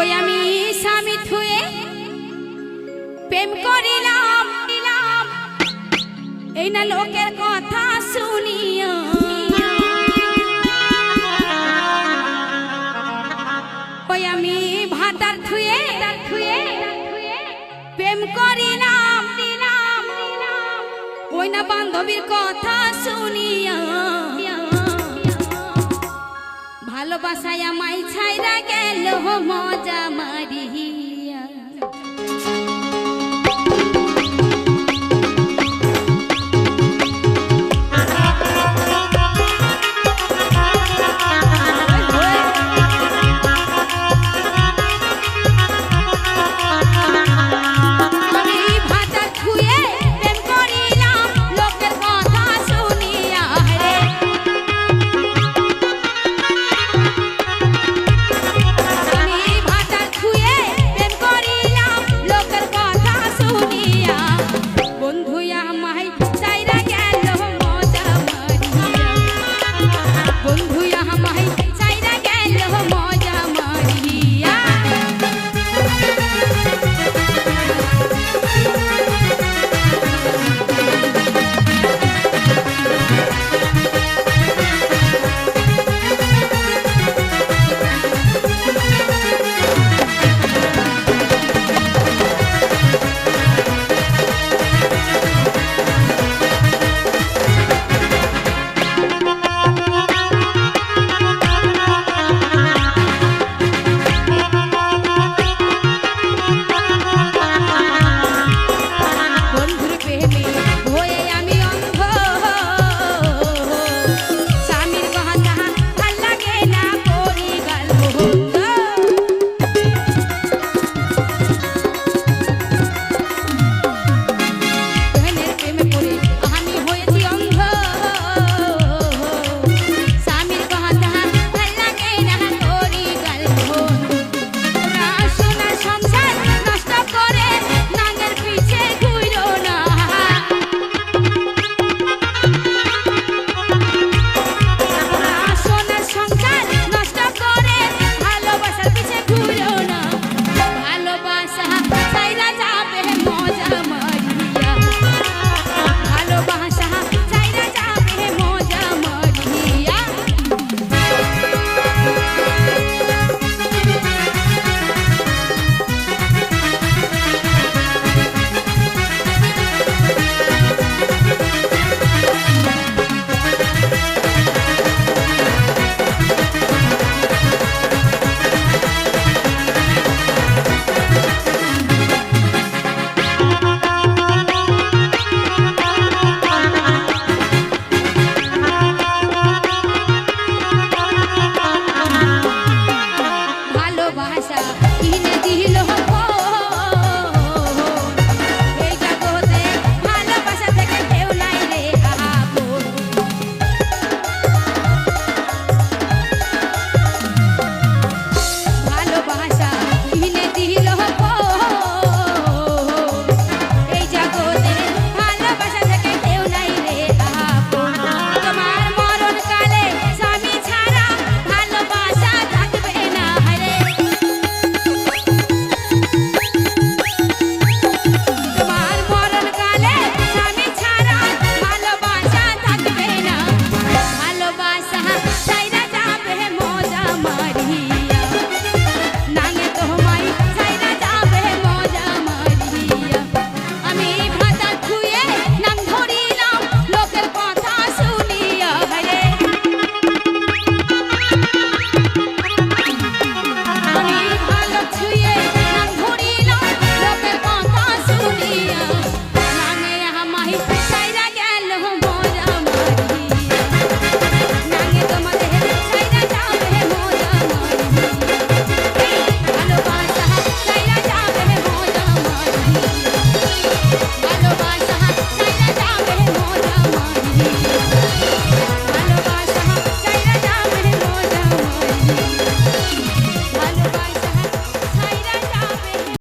ওই আমি স্বামী থুয়ে প্রেম করিলাম এই না লোকের কথা শুনিয়া। ওই আমি ভাতার থুয়ে থুয়ে প্রেম করিলাম ওই না বান্ধবীর কথা শুনিয়া। ভালোবাসায় আমায় ছাইরা গেল মজা মারিয়া